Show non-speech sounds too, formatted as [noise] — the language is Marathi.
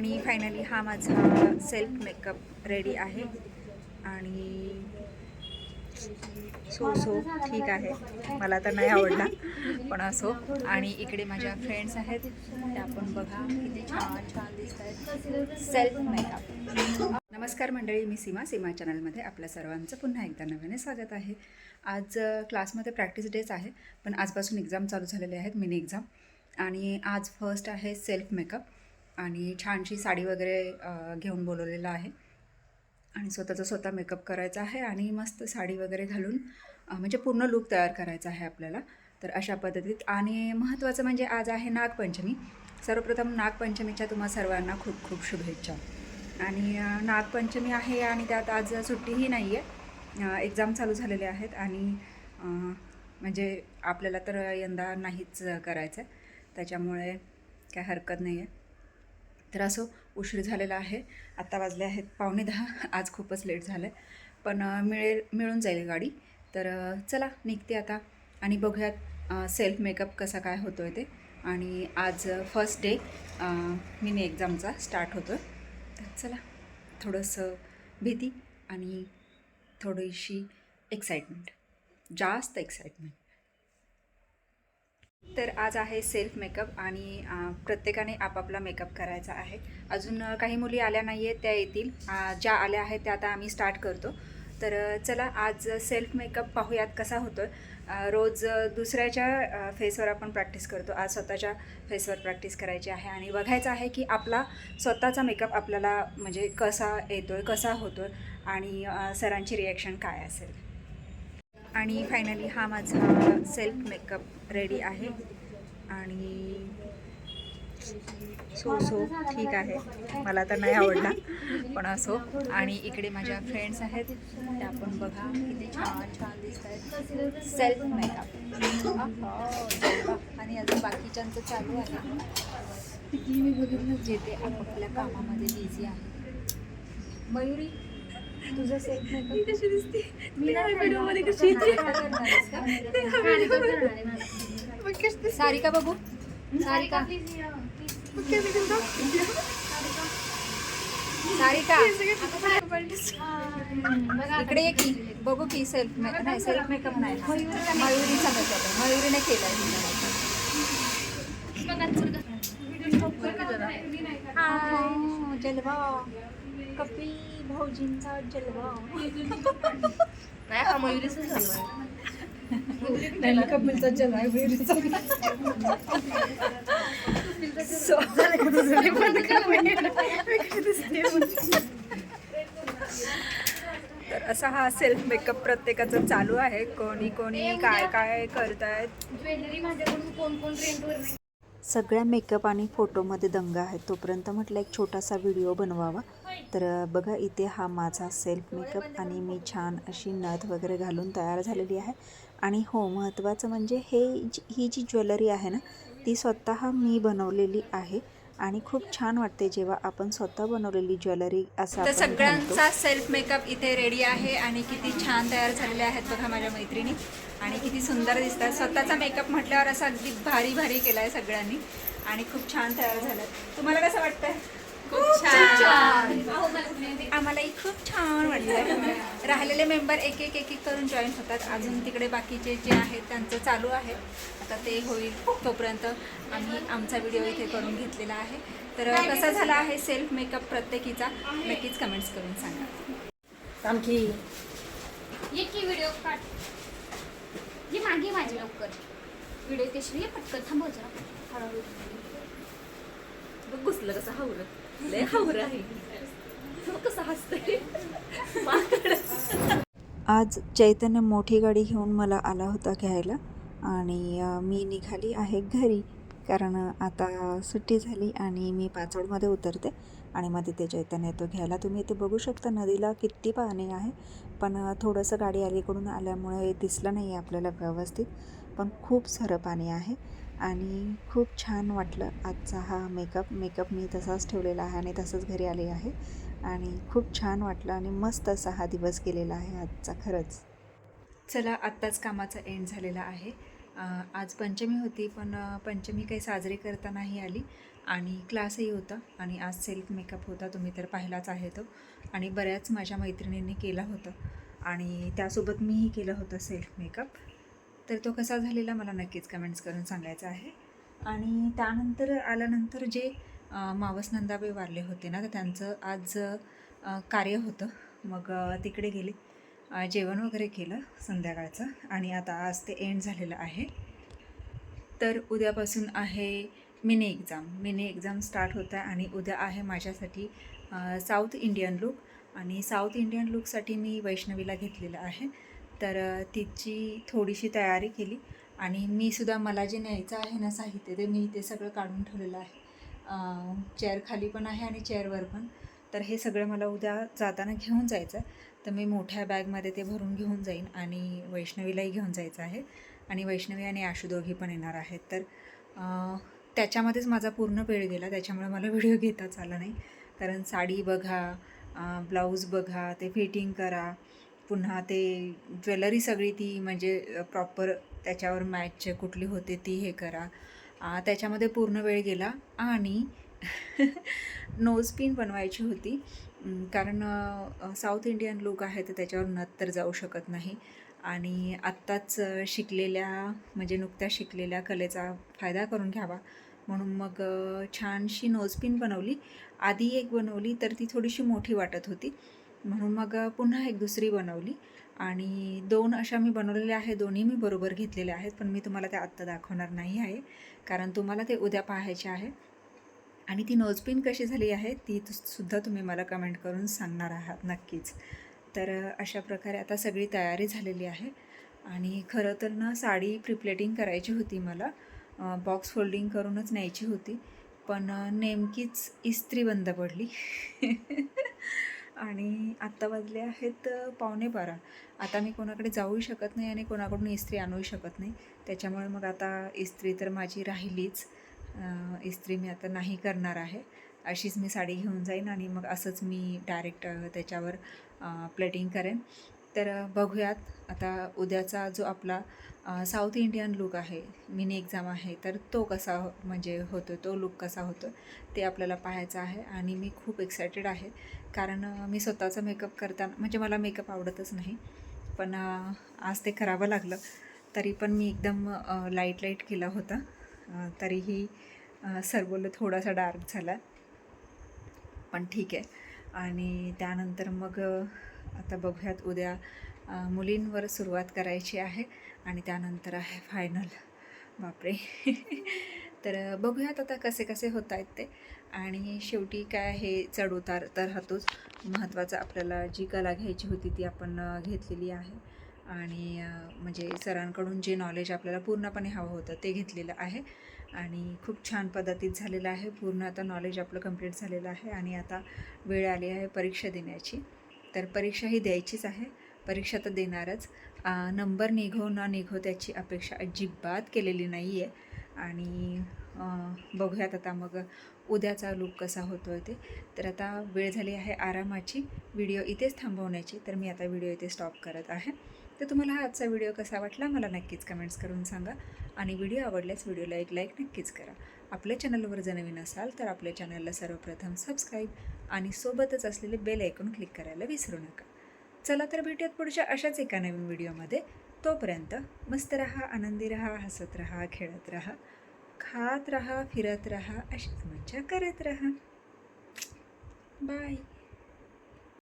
आणि फायनली हा माझा सेल्फ मेकअप रेडी आहे. आणि सो सो ठीक आहे. मला तर नाही आवडला पण असो. आणि इकडे माझ्या फ्रेंड्स आहेत. त्या पण बघा किती छान छान दिसत आहेत सेल्फ मेकअप नमस्कार मंडळी मी सीमा. सीमा चॅनलमध्ये आपल्या सर्वांचं पुन्हा एकदा नव्याने स्वागत आहे. आज क्लासमध्ये प्रॅक्टिस डेच आहे पण आजपासून एक्झाम चालू झालेले आहेत मिनी एक्झाम आणि आज फर्स्ट आहे सेल्फ मेकअप आणि छानशी साडी वगैरे घेऊन बोलवलेलं आहे. आणि स्वतःचा स्वतः मेकअप करायचा आहे आणि मस्त साडी वगैरे घालून म्हणजे पूर्ण लूक तयार करायचा आहे आपल्याला. तर अशा पद्धतीत आणि महत्त्वाचं म्हणजे आज आहे नागपंचमी. सर्वप्रथम नागपंचमीच्या तुम्हा सर्वांना खूप खूप शुभेच्छा. आणि नागपंचमी आहे आणि त्यात आज सुट्टीही नाही आहे एक्झाम चालू झालेले आहेत आणि म्हणजे आपल्याला तर यंदा नाहीच करायचं आहे त्याच्यामुळे काय हरकत नाही आहे तर असो उशीर झालेला आहे. आत्ता वाजले आहेत पावणे दहा. आज खूपच लेट झालं आहे पण मिळेल मिळून जाईल गाडी. तर चला निघते आता. आणि बघूयात सेल्फ मेकअप कसा काय होतो आहे ते. आणि आज फर्स्ट डे मिनी एक्झामचा स्टार्ट होतो आहे तर चला थोडंसं भीती आणि थोडीशी एक्साइटमेंट जास्त एक्साइटमेंट तर आज आहे सेल्फ मेकअप आणि प्रत्येकाने आपापला मेकअप करायचा आहे. अजून काही मुली आल्या नाही आहेत त्या येतील. ज्या आल्या आहेत त्या आता आम्ही स्टार्ट करतो. तर चला आज सेल्फ मेकअप पाहूयात कसा होतो आहे रोज दुसऱ्याच्या फेसवर आपण प्रॅक्टिस करतो. आज स्वतःच्या फेसवर प्रॅक्टिस करायची आहे आणि बघायचं आहे की आपला स्वतःचा मेकअप आपल्याला म्हणजे कसा येतो आहे कसा होतो आहे आणि सरांची रिॲक्शन काय असेल. आणि फायनली हा माझा सेल्फ मेकअप रेडी आहे. आणि सो सो ठीक आहे. मला तर नाही आवडला पण असो. आणि इकडे माझ्या फ्रेंड्स आहेत. त्या पण बघा किती छान छान दिसत आहेत सेल्फ मेकअप आणि अजून बाकीच्यांचं चालू आहे. मी बघितलं जे ते आपापल्या कामामध्ये बिझी आहे. मयुरी तुझं सेल्फ मेकअप कशी दिसते? मी व्हिडिओमध्ये कशी सारिका बघू. सारिका. सारिका. इकडे ये की. बघू की सेल्फ मेकअप नाही सेल्फ मेकअप नाही. मयुरीचा मेकअप आहे. मयुरीने केलाय. जलवा. कपिल. भाऊजींचा जलवा. नाही हा मयुरीचा. झाला कपिलचा जलवा मयुरीचा सो तर असा हा सेल्फ मेकअप प्रत्येकाचा चालू आहे. कोणी कोणी काय काय करतायत? ज्वेलरी माझ्याकडून कोण कोण रेंटवर सगळ्या मेकअप आणि फोटोमध्ये दंगा आहे. तोपर्यंत म्हटलं एक छोटासा व्हिडिओ बनवावा. तर बघा इथे हा माझा सेल्फ मेकअप आणि मी छान अशी नथ वगैरे घालून तयार झालेली आहे. आणि हो महत्त्वाचं म्हणजे हे जी- ही जी ज्वेलरी आहे ना ती स्वतः मी बनवलेली आहे. आणि खूप छान वाटते जेव्हा आपण स्वतः बनवलेली ज्वेलरी असं तर. सगळ्यांचा सेल्फ मेकअप इथे रेडी आहे आणि किती छान तयार झालेले आहेत बघा माझ्या मैत्रिणी. आणि किती सुंदर दिसतात. स्वतःचा मेकअप म्हटल्यावर असं अगदी भारी भारी केला आहे सगळ्यांनी. आणि खूप छान तयार झालं तुम्हाला कसं वाटतंय? खूप छान. आम्हालाही खूप छान वाटतंय राहिलेले मेंबर एक एक एक एक करून जॉईन होतात. अजून तिकडे बाकीचे जे आहेत त्यांचं चालू आहे. आता ते होईल तोपर्यंत. आम्ही आमचा व्हिडिओ इथे करून घेतलेला आहे. तर कसा झाला आहे सेल्फ मेकअप प्रत्येकीचा? नक्कीच कमेंट्स करून सांगा. आणखी. व्हिडिओ काढ. मागे माझे लवकर. व्हिडिओ ते ये पटकन थांबव जरा. हळूहळू. बघ घुसलं कसं हावरं? लय हावर आहे. कसं हसतंय? आज चैतन्य मोठी गाडी घेऊन मला आला होता घ्यायला आणि मी निघाली आहे घरी कारण आता सुट्टी झाली आणि मी पाचोडमध्ये उतरते आणि मग तिथे चैतन्य येतो घ्यायला. तुम्ही इथे बघू शकता नदीला किती पाणी आहे. पण थोडंसं गाडी अलीकडून आल्यामुळे दिसलं नाही आहे आपल्याला व्यवस्थित. पण खूप सारं पाणी आहे. आणि खूप छान वाटलं आजचा हा मेकअप मेकअप मी तसाच ठेवलेला आहे आणि तसंच घरी आले आहे. आणि खूप छान वाटलं आणि मस्त असा हा दिवस गेलेला आहे आजचा खरंच. चला आत्ताच कामाचा एंड झालेला आहे. आज पंचमी होती पण पंचमी काही साजरी करता नाही आली. आणि क्लासही होता आणि आज सेल्फ मेकअप होता तुम्ही तर पाहिलाच आहे तो. आणि बऱ्याच माझ्या मैत्रिणींनी केला होता. आणि त्यासोबत मीही केलं होतं सेल्फ मेकअप तर तो कसा झालेला मला नक्कीच कमेंट्स करून सांगायचा आहे. आणि त्यानंतर आल्यानंतर जे मावस नंदाबाई वारले होते ना तर त्यांचं आज कार्य होतं. मग तिकडे गेले. जेवण वगैरे केलं संध्याकाळचं आणि आता आज ते एंड झालेलं आहे. तर उद्यापासून आहे mini exam mini exam start होत आहे आणि उद्या आहे माझ्यासाठी साऊथ इंडियन लुक आणि साऊथ इंडियन लुकसाठी मी वैष्णवीला घेतलेलं आहे. तर तिची थोडीशी तयारी केली आणि मी सुद्धा मला जे न्यायचं आहे ना साहित्य ते मी ते सगळं काढून ठेवलेलं आहे. चेअर खाली पण आहे आणि चेअरवर पण. तर हे सगळं मला उद्या जाताना घेऊन जायचं आहे तर मी मोठ्या बॅगमध्ये ते भरून घेऊन जाईन आणि वैष्णवीलाही घेऊन जायचं आहे आणि वैष्णवी आणि आशू दोघी पण येणार आहेत. तर त्याच्यामध्येच माझा पूर्ण वेळ गेला. त्याच्यामुळे मला व्हिडिओ घेताच आला नाही. कारण साडी बघा ब्लाऊज बघा ते फिटिंग करा. पुन्हा ते ज्वेलरी सगळी ती म्हणजे प्रॉपर त्याच्यावर मॅच कुठली होते ती हे करा. त्याच्यामध्ये पूर्ण वेळ गेला आणि [laughs] नोज पिन बनवायची होती. कारण साऊथ इंडियन लोक आहेत तर त्याच्यावर नथ तर जाऊ शकत नाही. आणि आत्ताच शिकलेल्या म्हणजे नुकत्याच शिकलेल्या कलेचा फायदा करून घ्यावा. म्हणून मग छानशी छानशी नोजपिन बनवली. आधी एक बनवली तर ती थोडीशी मोठी वाटत होती. म्हणून मग पुन्हा एक दुसरी बनवली. आणि दोन अशा मी बनवलेल्या आहे दोन्ही मी बरोबर घेतलेल्या आहेत पण मी तुम्हाला त्या आत्ता दाखवणार नाही आहे कारण तुम्हाला ते उद्या पाहायचे आहे. आणि ती नोजपिन कशी झाली आहे ती तु- सुद्धा तुम्ही मला कमेंट करून सांगणार आहात नक्कीच. तर अशा प्रकारे आता सगळी तयारी झालेली आहे. आणि खरं तर ना साडी प्रिप्लेटिंग करायची होती मला. बॉक्स फोल्डिंग करूनच न्यायची होती. पण नेमकीच इस्त्री बंद पडली. [laughs] आणि आत्ता वाजले आहेत पावणे बारा. आता मी कोणाकडे जाऊही शकत नाही आणि कोणाकडून इस्त्री आणूही शकत नाही. त्याच्यामुळे मग आता इस्त्री तर माझी राहिलीच. इस्त्री मी आता नाही करणार आहे. अशीच मी साडी घेऊन जाईन आणि मग असंच मी डायरेक्ट त्याच्यावर प्लेटिंग करेन. तर बघूयात. आता उद्याचा जो आपला साऊथ इंडियन लुक आहे मिनी एक्झाम आहे तर तो कसा हो- म्हणजे होतो तो लुक कसा होतो ते आपल्याला पाहायचं आहे आणि मी खूप एक्सायटेड आहे. कारण मी स्वतःचा मेकअप करताना म्हणजे मला मेकअप आवडतच नाही पण आज ते करावं लागलं तरी पण मी एकदम लाइट लाइट केला होता. तरीही अ, सर थोडासा डार्क झाला पण ठीक आहे. आणि त्यानंतर मग आता बघूयात उद्या मुलींवर सुरुवात करायची आहे आणि त्यानंतर आहे फायनल बापरे. [laughs] तर बघूयात आता कसे कसे होत आहेत ते. आणि शेवटी काय हे चढउतार तर राहतोच महत्त्वाचं आपल्याला जी कला घ्यायची होती ती आपण घेतलेली आहे. आणि म्हणजे सरांकडून जे नॉलेज आपल्याला पूर्णपणे हवं होतं ते घेतलेलं आहे. आणि खूप छान पद्धतीत झालेलं आहे. पूर्ण आता नॉलेज आपलं कंप्लीट झालेलं आहे आणि आता वेळ आली आहे परीक्षा देण्याची. तर परीक्षा ही द्यायचीच आहे. परीक्षा तर देणारच. नंबर निघो ना निघो त्याची अपेक्षा अजिबात केलेली नाही आहे आणि बघूयात आता मग उद्याचा लूक कसा होतो आहे ते. तर आता वेळ झाली आहे आरामाची. व्हिडिओ इथेच थांबवण्याची. तर मी आता व्हिडिओ इथे स्टॉप करत आहे. तर तुम्हाला हा आजचा व्हिडिओ कसा वाटला? मला नक्कीच कमेंट्स करून सांगा. आणि व्हिडिओ आवडल्यास व्हिडिओला एक लाईक नक्कीच करा. आपल्या चॅनलवर जर नवीन असाल तर आपल्या चॅनलला सर्वप्रथम सबस्क्राईब आणि सोबतच असलेले बेल ऐकून क्लिक करायला विसरू नका. चला तर भेटूयात पुढच्या अशाच एका नवीन व्हिडिओमध्ये. तोपर्यंत मस्त रहा आनंदी रहा हसत रहा खेळत रहा खात रहा फिरत रहा अशीच मज्जा करत रहा. बाय.